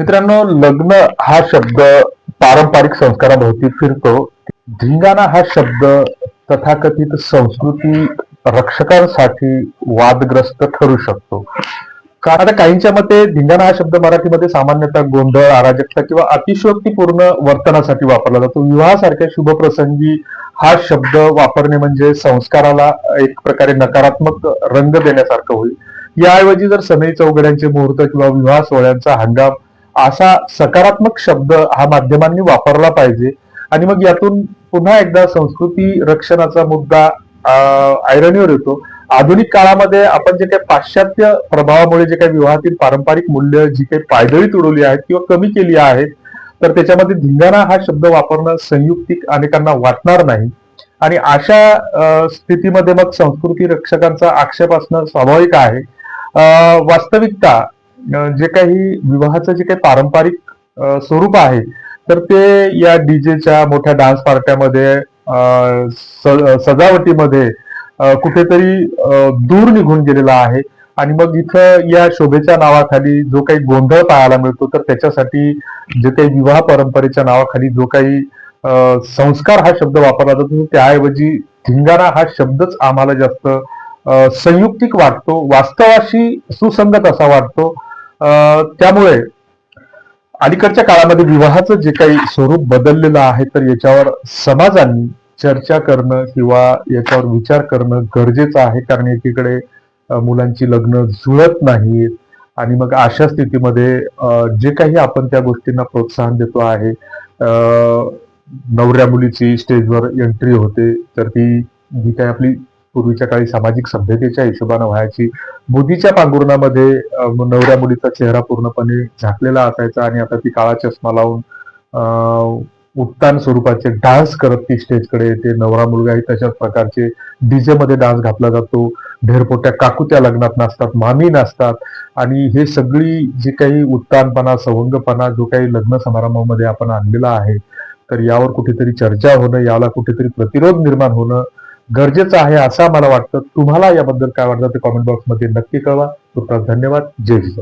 मित्रांनो लग्न हा शब्द पारंपरिक संस्काराभोवती फिरतो. धिंगाणा हा शब्द तथाकथित संस्कृती रक्षकांसाठी वादग्रस्त ठरू शकतो. कारण आता काहींच्या मते धिंगाणा हा शब्द मराठीमध्ये सामान्यतः गोंधळ अराजकता किंवा अतिशयोक्तीपूर्ण वर्तनासाठी वापरला जातो. विवाहासारख्या शुभ प्रसंगी हा शब्द वापरणे म्हणजे संस्काराला एक प्रकारे नकारात्मक रंग देण्यासारखं होईल. याऐवजी जर सनई चौघड्यांचे मुहूर्त किंवा विवाह सोहळ्यांचा हंगाम असा सकारात्मक शब्द हा माध्यमांनी वापरला पाहिजे. आणि मग यातून पुन्हा एकदा संस्कृती रक्षणाचा मुद्दा आयरणीवर येतो. आधुनिक काळामध्ये आपण जे काही पाश्चात्य प्रभावामुळे जे काही विवाहातील पारंपरिक मूल्य जी काही पायदळी तुडवली आहेत किंवा कमी केली आहेत तर त्याच्यामध्ये धिंगाणा हा शब्द वापरणं संयुक्तिक अनेकांना वाटणार नाही. आणि अशा स्थितीमध्ये मग संस्कृती रक्षकांचा आक्षेप असणं स्वाभाविक आहे. वास्तविकता जे काही विवाहाचं जे काही पारंपरिक स्वरूप आहे तर ते या डीजेच्या मोठ्या डान्स पार्ट्यामध्ये स- सजावटीमध्ये कुठेतरी दूर निघून गेलेला आहे. आणि मग इथं या शोभेच्या नावाखाली जो काही गोंधळ पाहायला मिळतो तर त्याच्यासाठी जे काही विवाह परंपरेच्या नावाखाली जो काही संस्कार हा शब्द वापरला जातो त्याऐवजी धिंगाणा हा शब्दच आम्हाला जास्त संयुक्तिक वाटतो वास्तवाशी सुसंगत असा वाटतो. त्यामुळे अलीकडच्या काळामध्ये विवाहाचं जे काही स्वरूप बदललेलं आहे तर याच्यावर समाजांनी चर्चा करणं किंवा याच्यावर विचार करणं गरजेचं आहे. कारण एकीकडे मुलांची लग्न जुळत नाहीत आणि मग अशा स्थितीमध्ये जे काही आपण त्या गोष्टींना प्रोत्साहन देतो आहे नवऱ्या मुलीची स्टेजवर एंट्री होते तर ती जी काही आपली पूर्वीच्या काळी सामाजिक सभ्यतेच्या हिशोबानं व्हायची मुदीच्या पांघुरणामध्ये नवऱ्या मुलीचा चेहरा पूर्णपणे झाकलेला असायचा आणि आता ती काळा चष्मा लावून उत्तान स्वरूपाचे डान्स करत ती स्टेजकडे येते. नवरा मुलगाही तशाच प्रकारचे डीजे मध्ये डान्स घातला जातो. ढेरपोट्या काकू त्या लग्नात नाचतात मामी नाचतात आणि हे सगळी जी काही उत्तानपणा सवंगपणा जो काही लग्न समारंभामध्ये आपण आणलेला आहे तर यावर कुठेतरी चर्चा होणं याला कुठेतरी प्रतिरोध निर्माण होणं गरजेचं आहे असं मला वाटतं. तुम्हाला याबद्दल काय वाटतं ते कॉमेंट बॉक्समध्ये नक्की कळवा. तुर्तास धन्यवाद. जय जिजाऊ